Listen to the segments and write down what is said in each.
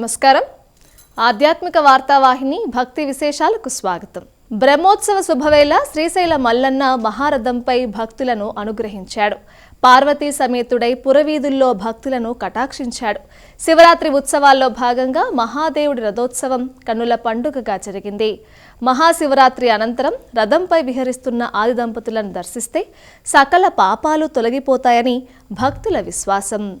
నమస్కారం. ఆధ్యాత్మిక వార్తావాహిని భక్తి విశేషాలకు స్వాగతం. బ్రహ్మోత్సవ శుభవేళ శ్రీశైల మల్లన్న మహారథంపై భక్తులను అనుగ్రహించాడు. పార్వతీ సమేతుడై పురవీధుల్లో భక్తులను కటాక్షించాడు. శివరాత్రి ఉత్సవాల్లో భాగంగా మహాదేవుడి రథోత్సవం కన్నుల పండుగగా జరిగింది. మహాశివరాత్రి అనంతరం రథంపై విహరిస్తున్న ఆది దంపతులను దర్శిస్తే సకల పాపాలు తొలగిపోతాయని భక్తుల విశ్వాసం.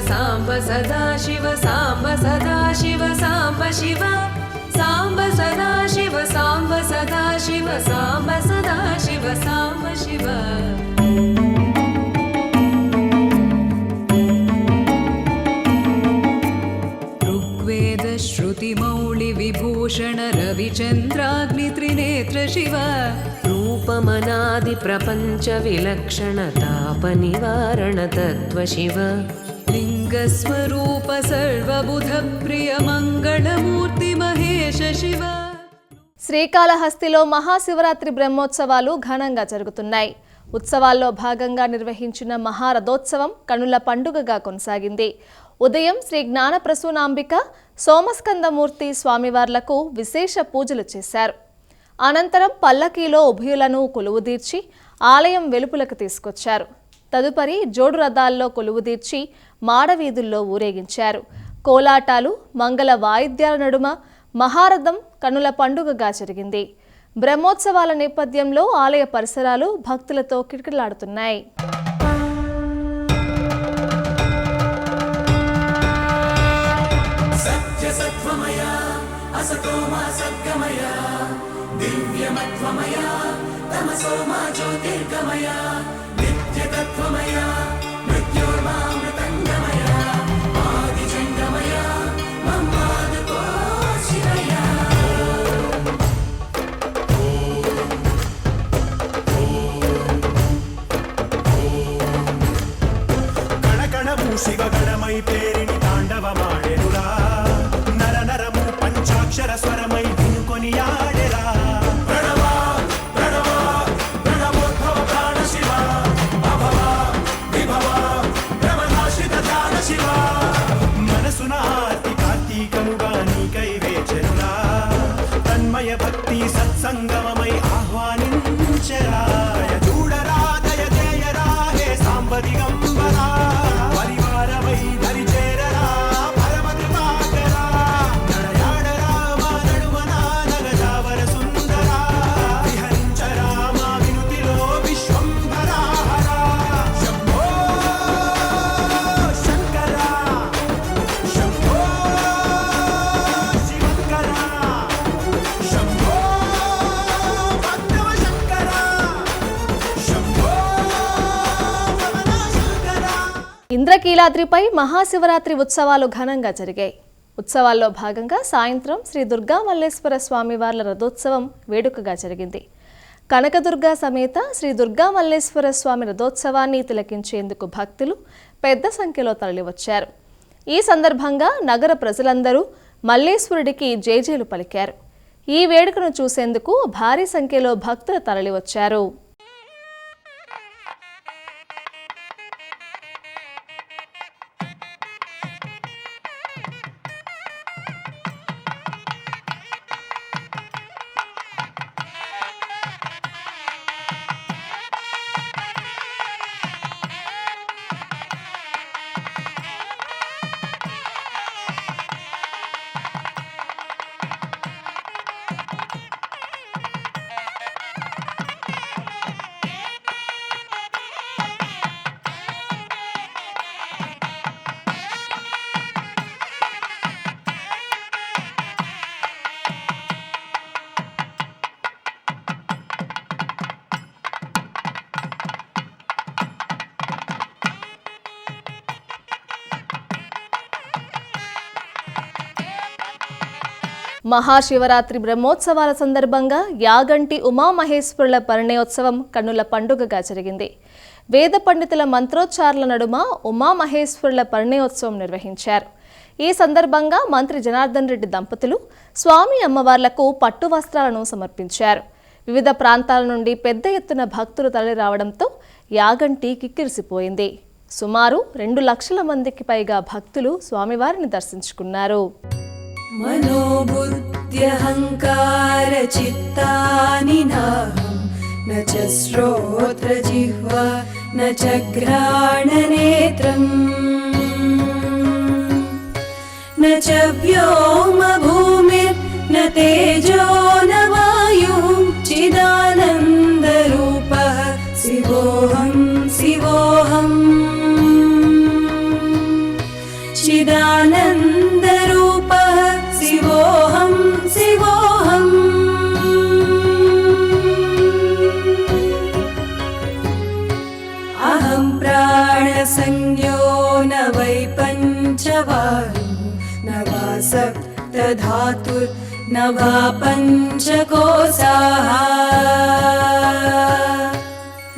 साम्ब सदा शिव साम्ब सदा शिव साम्ब शिव। साम्ब सदा शिव साम्ब सदा शिव साम्ब सदा शिव साम्ब शिव। ऋग्वेद श्रुतिमौळि विभूषण रविचन्द्राग्नित्रिनेत्र शिव। रूपमनादिप्रपञ्चविलक्षणतापनिवारण तत्त्व సర్వబుధ ప్రియ మంగళమూర్తి మహేష శివ. శ్రీకాళహస్తిలో మహాశివరాత్రి బ్రహ్మోత్సవాలు ఘనంగా జరుగుతున్నాయి. ఉత్సవాల్లో భాగంగా నిర్వహించిన మహారథోత్సవం కనుల పండుగగా కొనసాగింది. ఉదయం శ్రీ జ్ఞానప్రసూనాంబిక సోమస్కందమూర్తి స్వామివార్లకు విశేష పూజలు చేశారు. అనంతరం పల్లకీలో ఉభయులను కొలువుదీర్చి ఆలయం వెలుపులకు తీసుకొచ్చారు. తదుపరి జోడు రథాల్లో కొలువుదీర్చి మాడవీధుల్లో ఊరేగించారు. కోలాటాలు మంగళ వాయిద్యాల నడుమ మహారథం కనుల పండుగగా జరిగింది. బ్రహ్మోత్సవాల నేపథ్యంలో ఆలయ పరిసరాలు భక్తులతో కిటకిలాడుతున్నాయి तत्त्वमया ఇంద్రకీలాద్రిపై మహాశివరాత్రి ఉత్సవాలు ఘనంగా జరిగాయి. ఉత్సవాల్లో భాగంగా సాయంత్రం శ్రీ దుర్గా మల్లేశ్వర స్వామివార్ల రథోత్సవం వేడుకగా జరిగింది. కనకదుర్గా సమేత శ్రీ దుర్గా మల్లేశ్వర స్వామి రథోత్సవాన్ని తిలకించేందుకు భక్తులు పెద్ద సంఖ్యలో తరలివచ్చారు. ఈ సందర్భంగా నగర ప్రజలందరూ మల్లేశ్వరుడికి జేజేలు పలికారు. ఈ వేడుకను చూసేందుకు భారీ సంఖ్యలో భక్తులు తరలివచ్చారు. మహాశివరాత్రి బ్రహ్మోత్సవాల సందర్భంగా యాగంటి ఉమామహేశ్వరుల పరిణయోత్సవం కన్నుల పండుగగా జరిగింది. వేద పండితుల మంత్రోచ్చారణ నడుమ ఉమామహేశ్వరుల పరిణయోత్సవం నిర్వహించారు. ఈ సందర్భంగా మంత్రి జనార్దన్ రెడ్డి దంపతులు స్వామి అమ్మవార్లకు పట్టు వస్త్రాలను సమర్పించారు. వివిధ ప్రాంతాల నుండి పెద్ద ఎత్తున భక్తులు తరలిరావడంతో యాగంటి కిక్కిరిసిపోయింది. సుమారు రెండు లక్షల మందికి పైగా భక్తులు స్వామివారిని దర్శించుకున్నారు. मनोबुद्ध्यहङ्कारचित्तानि नाहं। न च श्रोत्रजिह्वा न च घ्राणनेत्रम्। न च व्योमभूमिर्न न पञ्चकोशाः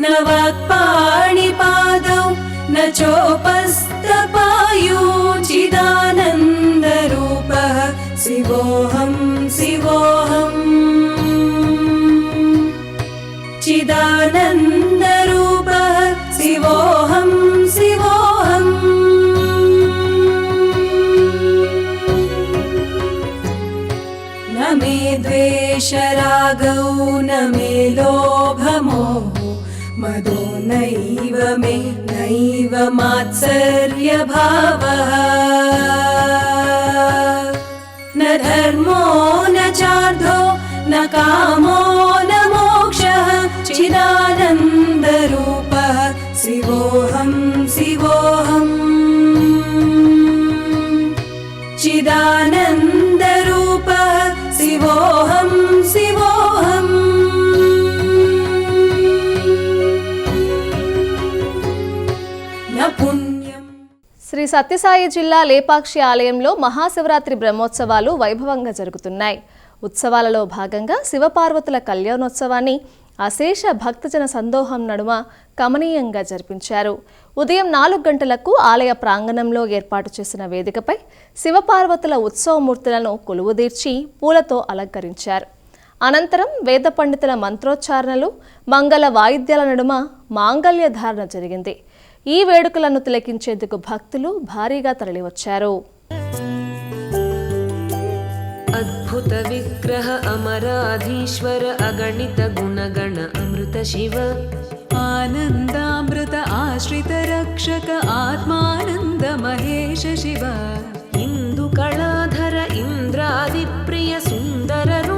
न वाक्पाणिपादौ न चोपस्तपायूचिदानन्दरूपः शिवोऽहं शिवोऽहम्। चिदानन्द द्वेषरागौ न मे लोभमोहो मदो नैव मे नैव मात्सर्यभावः। न धर्मो न चार्धो न कामो సత్యసాయి జిల్లా లేపాక్షి ఆలయంలో మహాశివరాత్రి బ్రహ్మోత్సవాలు వైభవంగా జరుగుతున్నాయి. ఉత్సవాలలో భాగంగా శివపార్వతుల కళ్యాణోత్సవాన్ని అశేష భక్తజన సందోహం నడుమ కమనీయంగా జరిపించారు. ఉదయం నాలుగు గంటలకు ఆలయ ప్రాంగణంలో ఏర్పాటు చేసిన వేదికపై శివపార్వతుల ఉత్సవమూర్తులను కొలువుదీర్చి పూలతో అలంకరించారు. అనంతరం వేద పండితుల మంత్రోచ్చారణలు మంగళ వాయిద్యాల నడుమ మాంగళ్య ధారణ జరిగింది. ఈ వేడుకలను తిలకించేందుకు భక్తులు భారీగా తరలివచ్చారు. అద్భుత విగ్రహ అమరాధీశ్వర అగణిత గుణగణ అమృత శివ. ఆనందామృత ఆశ్రిత రక్షక ఆత్మానంద మహేష శివ. ఇందు కళాధర ఇంద్రాది ప్రియ సుందరరు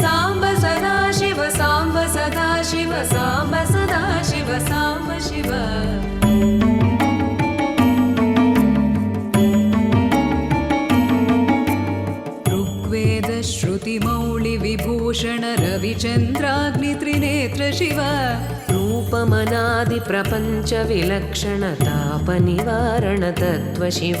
साम्ब सदा शिव साम्ब सदा शिव साम्ब सदा शिव साम्ब शिव। ऋग्वेद श्रुतिमौळिविभूषण रविचन्द्राग्नित्रिनेत्र शिव। रूपमनादिप्रपञ्च विलक्षणतापनिवारण तत्त्व शिव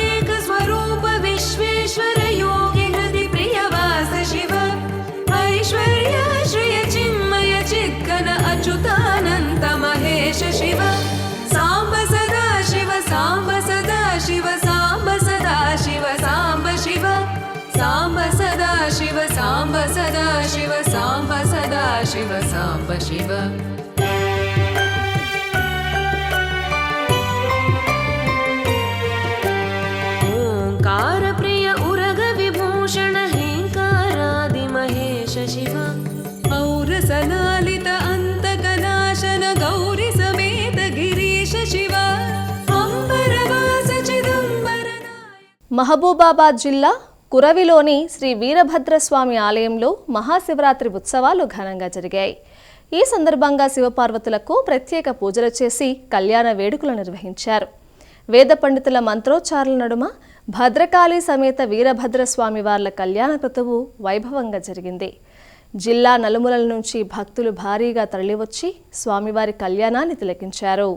शिव ओङ्कारप्रिय उरग विभूषण हिङ्कारादि महेश शिव पौर अन्तकनाशन गौरि समेत गिरीश शिव चिदम्बर महबूबाबाद् जिल्ला కురవిలోని శ్రీ వీరభద్రస్వామి ఆలయంలో మహాశివరాత్రి ఉత్సవాలు ఘనంగా జరిగాయి. ఈ సందర్భంగా శివపార్వతులకు ప్రత్యేక పూజలు చేసి కళ్యాణ వేడుకలు నిర్వహించారు. వేద పండితుల మంత్రోచ్చారుల నడుమ భద్రకాళి సమేత వీరభద్రస్వామి వార్ల కళ్యాణ క్రతువు వైభవంగా జరిగింది. జిల్లా నలుమూలల నుంచి భక్తులు భారీగా తరలివచ్చి స్వామివారి కళ్యాణాన్ని తిలకించారు.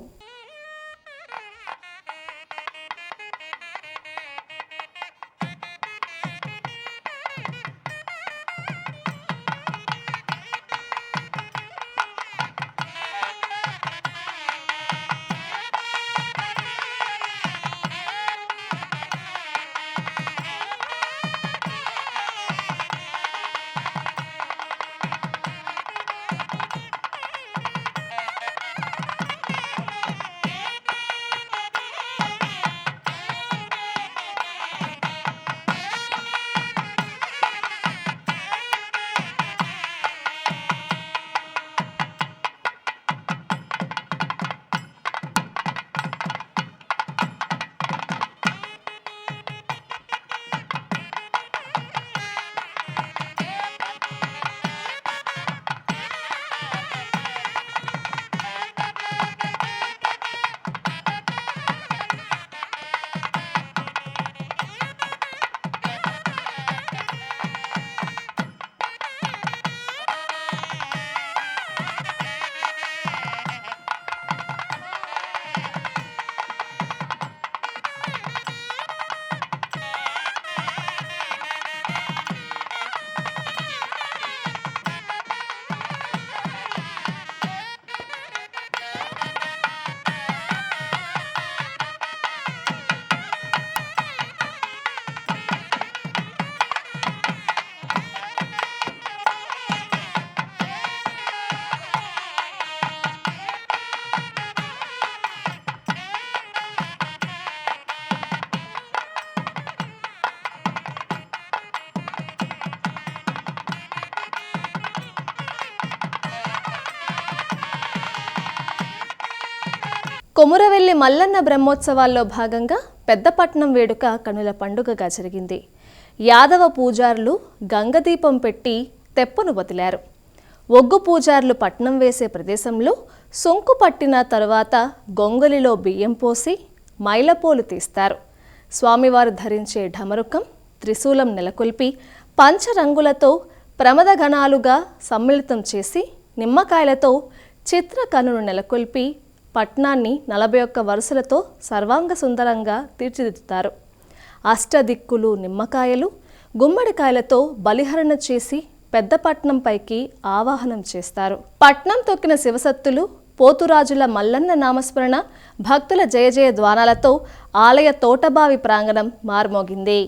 కొమురవెల్లి మల్లన్న బ్రహ్మోత్సవాల్లో భాగంగా పెద్దపట్నం వేడుక కనుల పండుగగా జరిగింది. యాదవ పూజారులు గంగదీపం పెట్టి తెప్పను వదిలారు. ఒగ్గు పూజారులు పట్నం వేసే ప్రదేశంలో సొంకు పట్టిన తరువాత గొంగలిలో బియ్యం పోసి మైలపోలు తీస్తారు. స్వామివారు ధరించే ఢమరుకం త్రిశూలం నెలకొల్పి పంచరంగులతో ప్రమదగణాలుగా సమ్మిళితం చేసి నిమ్మకాయలతో చిత్రకనును నెలకొల్పి పట్నాన్ని నలభై ఒక్క వరుసలతో సర్వాంగ సుందరంగా తీర్చిదిద్దుతారు. అష్టదిక్కులు నిమ్మకాయలు గుమ్మడికాయలతో బలిహరణ చేసి పెద్దపట్నం పైకి ఆవాహనం చేస్తారు. పట్నం తొక్కిన శివసత్తులు పోతురాజుల మల్లన్న నామస్మరణ భక్తుల జయ జయ ద్వారాలతో ఆలయ తోటబావి ప్రాంగణం మార్మోగింది.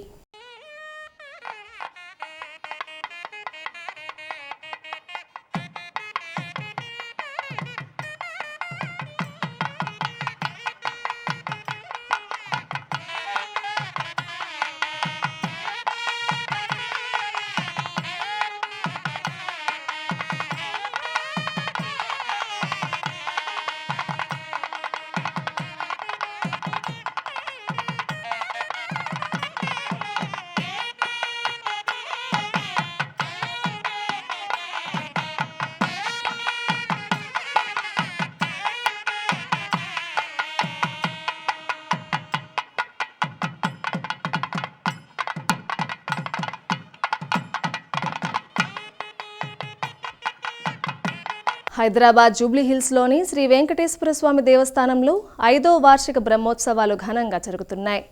హైదరాబాద్ జూబ్లీ హిల్స్లోని శ్రీ వెంకటేశ్వర స్వామి దేవస్థానంలో ఐదో వార్షిక బ్రహ్మోత్సవాలు ఘనంగా జరుగుతున్నాయి.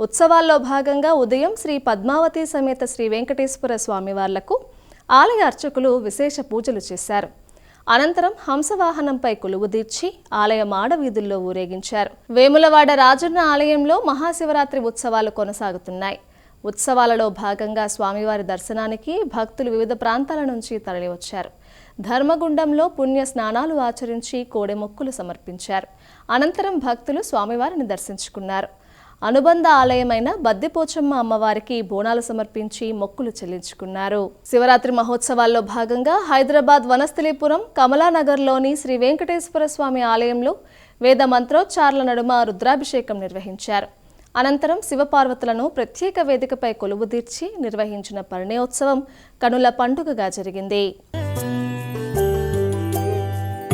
ఉత్సవాల్లో భాగంగా ఉదయం శ్రీ పద్మావతి సమేత శ్రీ వెంకటేశ్వర స్వామి వార్లకు ఆలయ అర్చకులు విశేష పూజలు చేశారు. అనంతరం హంసవాహనంపై కొలువుదీర్చి ఆలయ మాడవీధుల్లో ఊరేగించారు. వేములవాడ రాజన్న ఆలయంలో మహాశివరాత్రి ఉత్సవాలు కొనసాగుతున్నాయి. ఉత్సవాలలో భాగంగా స్వామివారి దర్శనానికి భక్తులు వివిధ ప్రాంతాల నుంచి తరలివచ్చారు. ధర్మగుండంలో పుణ్య స్నానాలు ఆచరించి కోడెమొక్కులు సమర్పించారు. అనంతరం భక్తులు స్వామివారిని దర్శించుకున్నారు. అనుబంధ ఆలయమైన బద్దెపోచమ్మ అమ్మవారికి బోనాలు సమర్పించి మొక్కులు చెల్లించుకున్నారు. శివరాత్రి మహోత్సవాల్లో భాగంగా హైదరాబాద్ వనస్థలిపురం కమలానగర్లోని శ్రీ వెంకటేశ్వర స్వామి ఆలయంలో వేద మంత్రోచ్చారల నడుమ రుద్రాభిషేకం నిర్వహించారు. అనంతరం శివపార్వతులను ప్రత్యేక వేదికపై కొలువుదీర్చి నిర్వహించిన పరిణయోత్సవం కనుల పండుగగా జరిగింది.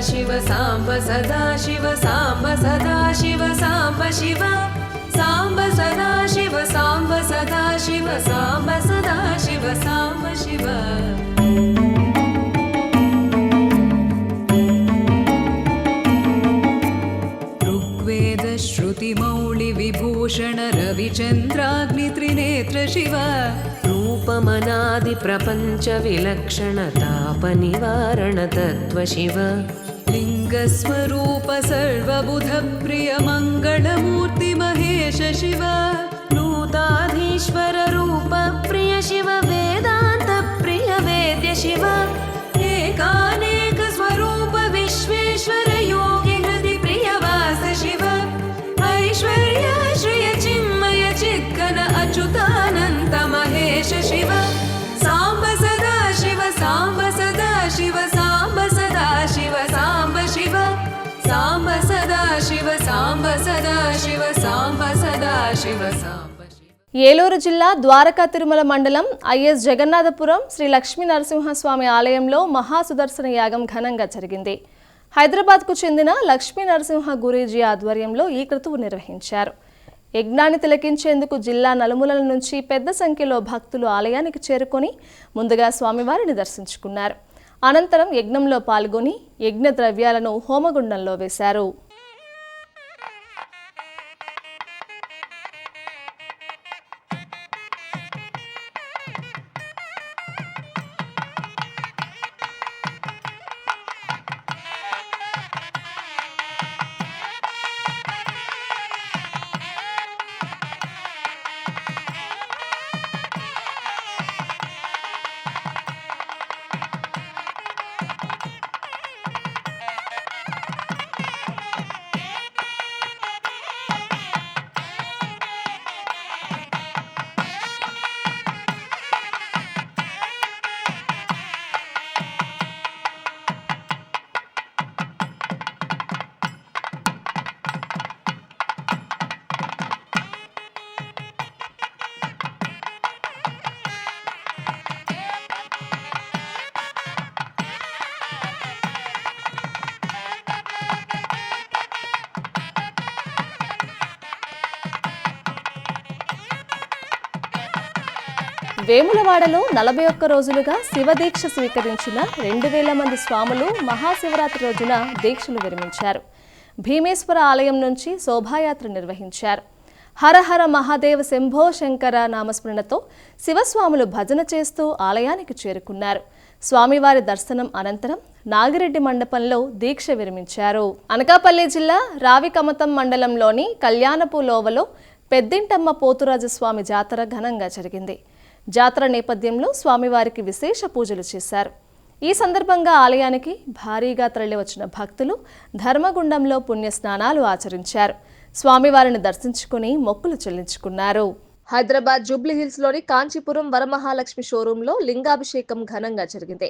शिव साम्ब सदा शिव साम्ब सदा शिव साम्ब शिव साम्ब सदा शिव साम्ब सदा शिव साम्ब सदा शिव साम्ब शिव। ऋग्वेद श्रुतिमौळि विभूषण रविचन्द्राग्नित्रिनेत्र शिव। रूपमनादिप्रपञ्चविलक्षणतापनिवारण तत्त्व शिव लिङ्गस्वरूप सर्वबुधप्रिय मङ्गलमूर्ति महेश शिव नूताधीश्वर रूप प्रिय शिव वेदान्त प्रिय वेद्य शिव एकानेक स्वरूप विश्वेश्वर ఏలూరు జిల్లా ద్వారకా తిరుమల మండలం ఐఎస్ జగన్నాథపురం శ్రీ లక్ష్మీ నరసింహస్వామి ఆలయంలో మహాసుదర్శన యాగం ఘనంగా జరిగింది. హైదరాబాద్కు చెందిన లక్ష్మీ నరసింహ గురీజీ ఆధ్వర్యంలో ఈ క్రతువు నిర్వహించారు. యజ్ఞాన్ని తిలకించేందుకు జిల్లా నలుమూలల నుంచి పెద్ద సంఖ్యలో భక్తులు ఆలయానికి చేరుకొని ముందుగా స్వామివారిని దర్శించుకున్నారు. అనంతరం యజ్ఞంలో పాల్గొని యజ్ఞ ద్రవ్యాలను హోమగుండంలో వేశారు. వేములవాడలో నలభై ఒక్క రోజులుగా శివదీక్ష స్వీకరించిన రెండు వేల మంది స్వాములు మహాశివరాత్రి రోజున దీక్షలు విరమించారు. భీమేశ్వర ఆలయం నుంచి శోభాయాత్ర నిర్వహించారు. హరహర మహాదేవ శంభో శంకర నామస్మరణతో శివస్వాములు భజన చేస్తూ ఆలయానికి చేరుకున్నారు. స్వామివారి దర్శనం అనంతరం నాగిరెడ్డి మండపంలో దీక్ష విరమించారు. అనకాపల్లి జిల్లా రావికమతం మండలంలోని కళ్యాణపు లోవలో పెద్దింటమ్మ పోతురాజస్వామి జాతర ఘనంగా జరిగింది. జాతర నేపథ్యంలో స్వామివారికి విశేష పూజలు చేశారు. ఈ సందర్భంగా ఆలయానికి భారీగా తరలివచ్చిన భక్తులు ధర్మగుండంలో పుణ్య స్నానాలు ఆచరించారు. స్వామివారిని దర్శించుకుని మొక్కులు చెల్లించుకున్నారు. హైదరాబాద్ జూబ్లీహిల్స్లోని కాంచీపురం వరమహాలక్ష్మి షోరూంలో లింగాభిషేకం ఘనంగా జరిగింది.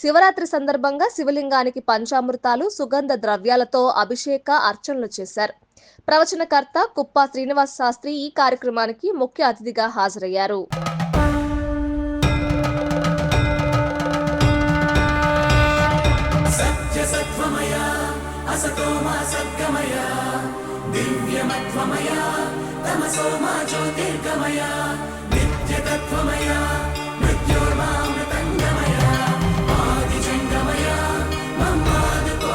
శివరాత్రి సందర్భంగా శివలింగానికి పంచామృతాలు సుగంధ ద్రవ్యాలతో అభిషేక అర్చనలు చేశారు. ప్రవచనకర్త కుప్ప శ్రీనివాస్ శాస్త్రి ఈ కార్యక్రమానికి ముఖ్య అతిథిగా హాజరయ్యారు. అసతో మా సద్గమయ దివ్యమత్వమయ తమసో మా జ్యోతిర్గమయ నిత్యతత్వమయ మృత్యోర్మామృతంగమయ ఆదిజంగమయ మమ్మాదుకో